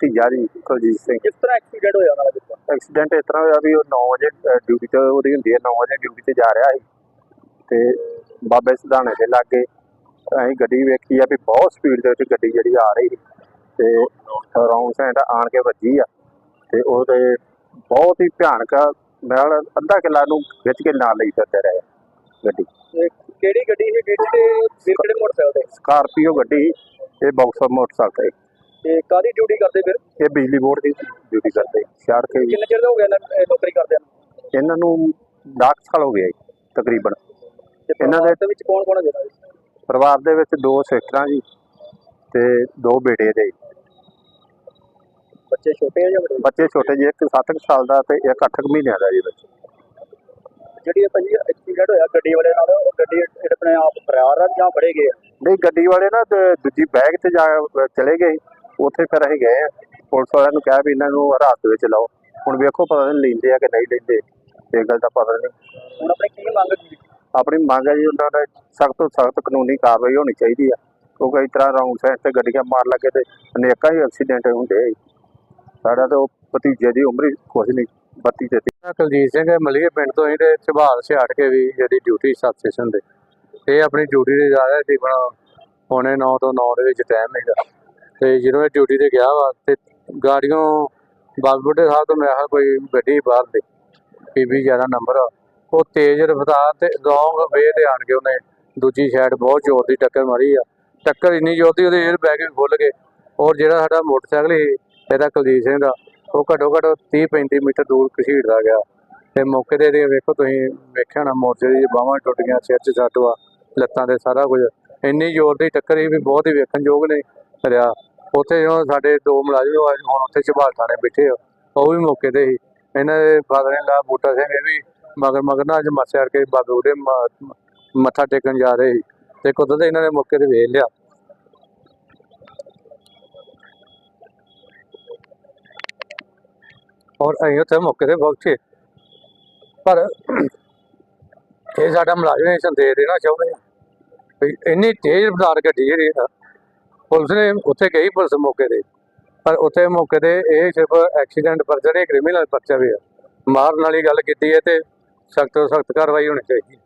ਜੀ ਕੁਲਜੀਤ ਸਿੰਘ। ਕਿਸ ਤਰ੍ਹਾਂ ਐਕਸੀਡੈਂਟ ਹੋਇਆ ਉਹਨਾਂ ਦਾ ਕਿੱਦਾਂ ਐਕਸੀਡੈਂਟ ਇਸ ਤਰ੍ਹਾਂ ਹੋਇਆ ਵੀ ਉਹ 9 ਵਜੇ ਡਿਊਟੀ ਤੇ ਉਹਦੀ ਹੁੰਦੀ ਹੈ 9 ਵਜੇ ਡਿਊਟੀ ਤੇ ਜਾ ਰਿਹਾ ਸੀ। ਤੇ ਬਾਬੇ ਸਿਧਾਣੇ ਦੇ ਲਾਗੇ ਅਸੀਂ ਗੱਡੀ ਵੇਖੀ ਆ ਵੀ ਬਹੁਤ ਸਪੀਡ ਦੇ ਵਿੱਚ ਗੱਡੀ ਜਿਹੜੀ ਆ ਰਹੀ ਸੀ। ਤੇ ਰੌਂਗ ਸਾਈਡ ਆਣ ਕੇ ਵੱਜੀ ਆ। ਤੇ ਉਹਦੇ ਬਹੁਤ ਹੀ ਭਿਆਨਕ ਨਾਲ ਅੱਧਾ ਕਿੱਲਾ ਨੂੰ ਵਿੱਚ ਕੇ ਨਾਲ ਲਈ ਫਿਰਦੇ ਰਹੇ ਗੱਡੀ। ਕਿਹੜੀ ਗੱਡੀ ਸੀ? ਤੇ ਕਿਹੜੇ ਮੋਟਰਸਾਈਕਲ ਤੇ? ਸਕਾਰਪੀਓ ਗੱਡੀ ਇਹ ਬਾਕਸਰ ਮੋਟਰਸਾਈਕਲ ਤੇ ਕਾਦੀ ਡਿਊਟੀ ਕਰਦੇ ਫਿਰ। ਇਹ ਬਿਜਲੀ ਬੋਰਡ ਦੀ ਡਿਊਟੀ ਕਰਦੇ ਸ਼ਹਿਰ ਕੇ ਕਿੰਨੇ ਚਿਰ ਦਾ ਹੋ ਗਿਆ ਇਹਨਾਂ ਨੂੰ ਇਹ ਨੌਕਰੀ ਕਰਦਿਆਂ ਨੂੰ? ਇਹਨਾਂ ਨੂੰ 10 ਸਾਲ ਹੋ ਗਏ ਜੀ, ਤਕਰੀਬਨ। ਤੇ ਇਹਨਾਂ ਦੇ- ਪਰਿਵਾਰ ਦੇ ਵਿੱਚ ਕੌਣ ਕੌਣ ਹੈ ਜਿਹੜਾ? ਪਰਿਵਾਰ ਦੇ ਵਿੱਚ ਦੋ ਸਿਸਟਰਾਂ ਜੀ ਤੇ ਦੋ ਬੇਟੇ ਦੇ। ਬੱਚੇ ਛੋਟੇ ਆ ਜਾਂ ਵੱਡੇ? ਬੱਚੇ ਛੋਟੇ ਜਿਹੇ ਇੱਕ 7 ਸਾਲ ਦਾ ਤੇ ਇੱਕ 8 ਮਹੀਨਿਆਂ ਦਾ ਜੀ ਬੱਚਾ। ਜਿਹੜੀ ਇਹ ਭਾਜੀ ਐਕਸੀਡੈਂਟ ਹੋਇਆ ਗੱਡੀ ਵਾਲੇ ਨਾਲ ਉਹ ਗੱਡੀ ਜਿਹੜੇ ਆਪਣੇ ਆਪ ਫਰਾਰ ਆ ਜਾਂ ਫੜੇ ਗਏ ਆ? ਨਹੀਂ ਗੱਡੀ ਵਾਲੇ ਨਾ ਤੇ ਦੂਜੀ ਬੈਗ ਤੇ ਜਾ ਚਲੇ ਗਏ। ਉੱਥੇ ਫਿਰ ਅਸੀਂ ਗਏ ਆ। ਪੁਲਿਸ ਵਾਲਿਆਂ ਨੂੰ ਕਿਹਾ ਵੀ ਇਹਨਾਂ ਨੂੰ ਹਰਾਸਤ ਵਿੱਚ ਲਾਓ। ਹੁਣ ਵੇਖੋ ਪਤਾ ਨਹੀਂ ਲੈਂਦੇ ਆ ਕਿ ਨਹੀਂ ਲੈਂਦੇ। ਇਹ ਗੱਲ ਦਾ ਪਤਾ ਨਹੀਂ। ਹੁਣ ਆਪਣੀ ਕੀ ਮੰਗ ਕੀ ਆਪਣੀ ਮੰਗ ਹੈ ਜੀ ਉਹਨਾਂ ਦਾ ਸਖਤ ਤੋਂ ਸਖਤ ਕਾਨੂੰਨੀ ਕਾਰਵਾਈ ਹੋਣੀ ਚਾਹੀਦੀ ਆ। ਕਿਉਂਕਿ ਇਸ ਤਰ੍ਹਾਂ ਰੌਂਗ ਸਾਈਡ ਤੇ ਗੱਡੀਆਂ ਮਾਰ ਲੱਗੇ ਤੇ ਅਨੇਕਾਂ ਹੀ ਐਕਸੀਡੈਂਟ ਹੁੰਦੇ ਆ ਜੀ। ਸਾਡਾ ਤਾਂ ਉਹ ਭਤੀਜੇ ਦੀ ਉਮਰ ਹੀ ਕੁਛ ਨਹੀਂ 32 ਤੇ ਮੈਂ ਕੁਲਜੀਤ ਸਿੰਘ ਮਲੀਏ ਪਿੰਡ ਤੋਂ ਹੀ ਤੇ ਝਬਾਲ ਛਾੜ ਕੇ ਵੀ ਜਿਹੜੀ ਡਿਊਟੀ ਸਬ ਸਟੇਸ਼ਨ ਤੇ। ਇਹ ਆਪਣੀ ਡਿਊਟੀ ਤੇ ਜਾ ਰਿਹਾ ਸੀ ਆਪਣਾ ਪੌਣੇ 9 ਤੋਂ 9 ਦੇ ਵਿੱਚ ਟਾਈਮ ਹੈਗਾ। ਤੇ ਜਦੋਂ ਇਹ ਡਿਊਟੀ ਤੇ ਗਿਆ ਵਾ ਤੇ ਗਾੜੀਆਂ ਬਾਗਬੁੱਢੇ ਸਾਹਿਬ ਤੋਂ ਮੈਂ ਕਿਹਾ ਕੋਈ ਗੱਡੀ ਬਾਹਰ ਦੇ ਪੀਬੀ ਜ਼ਿਆਦਾ ਨੰਬਰ ਆ। ਉਹ ਤੇਜ਼ ਰਫ਼ਤਾਰ ਤੇ ਲੌਂਗ ਵੇ ਤੇ ਆਣ ਕੇ ਉਹਨੇ ਦੂਜੀ ਸਾਈਡ ਬਹੁਤ ਜ਼ੋਰ ਦੀ ਟੱਕਰ ਮਾਰੀ ਆ। ਟੱਕਰ ਇੰਨੀ ਜ਼ੋਰ ਦੀ ਉਹਦੇ 에ਅਰ ਬੈਗ ਵੀ ਖੁੱਲ ਗਏ। ਔਰ ਜਿਹੜਾ ਸਾਡਾ ਮੋਟਰਸਾਈਕਲ ਸੀ, ਇਹਦਾ ਕੁਲਦੀਪ ਸਿੰਘ ਦਾ, ਉਹ ਘੱਟੋ ਘੱਟ 30 35 ਮੀਟਰ ਦੂਰ ਘਸੀੜਦਾ ਗਿਆ। ਤੇ ਮੌਕੇ ਤੇ ਇਹਦੇ ਵੇਖੋ ਤੁਸੀਂ ਵੇਖਿਆ ਨਾ ਮੋਰਚੇ ਦੀ ਬਾਹਾਂ ਟੁੱਟ ਗਈਆਂ ਸਿਰ 'ਚ ਸੱਟ ਵਾ, ਲੱਤਾਂ ਤੇ ਸਾਰਾ ਕੁਝ। ਇੰਨੀ ਜ਼ੋਰ ਦੀ ਟੱਕਰ ਹੀ ਵੀ ਬਹੁਤ ਹੀ ਵੇਖਣਯੋਗ ਨੇ, ਰਿਹਾ। ਉੱਥੇ ਜੋ ਸਾਡੇ ਦੋ ਮੁਲਾਜ਼ਮ ਆ, ਹੁਣ ਉੱਥੇ ਝਬਾਲ ਥਾਣੇ ਬੈਠੇ ਆ। ਉਹ ਵੀ ਮੌਕੇ ਤੇ ਸੀ। ਇਹਨਾਂ ਦੇ ਫਾਦਰ ਨੇ ਲਾ ਬੂਟਾ ਸਿੰਘ ਇਹ ਵੀ ਮਗਰ ਮਗਰ ਨਾ ਅੱਜ ਮੱਸਿਆ ਕੇ ਬਾਬੇ ਉਹਦੇ ਮੱਥਾ ਟੇਕਣ ਜਾ ਰਹੇ ਸੀ ਤੇ ਕੁਦਰਤ ਇਹਨਾਂ ਨੇ ਮੌਕੇ ਤੇ ਵੇਖ ਲਿਆ। ਔਰ ਅਸੀਂ ਉੱਥੇ ਮੌਕੇ ਤੇ ਪਹੁੰਚੇ। ਪਰ ਇਹ ਸਾਡਾ ਮੁਲਾਜ਼ਮ ਇਹ ਸੰਦੇਸ਼ ਦੇਣਾ ਚਾਹੁੰਦੇ ਆ। ਇੰਨੀ ਤੇਜ਼ ਰਫ਼ਤਾਰ ਗੱਡੀ ਜਿਹੜੀ ਆ ਪੁਲਿਸ ਨੇ ਉੱਥੇ ਗਈ ਪੁਲਿਸ ਮੌਕੇ ਤੇ। ਪਰ ਉੱਥੇ ਮੌਕੇ ਤੇ ਇਹ ਸਿਰਫ ਐਕਸੀਡੈਂਟ ਪਰਚਾ ਨਹੀਂ ਕ੍ਰਿਮੀਨਲ ਪਰਚਾ ਵੀ ਆ। ਮਾਰਨ ਵਾਲੀ ਗੱਲ ਕੀਤੀ ਹੈ ਤੇ ਸਖਤ ਤੋਂ ਸਖਤ ਕਾਰਵਾਈ ਹੋਣੀ ਚਾਹੀਦੀ। ਹੈ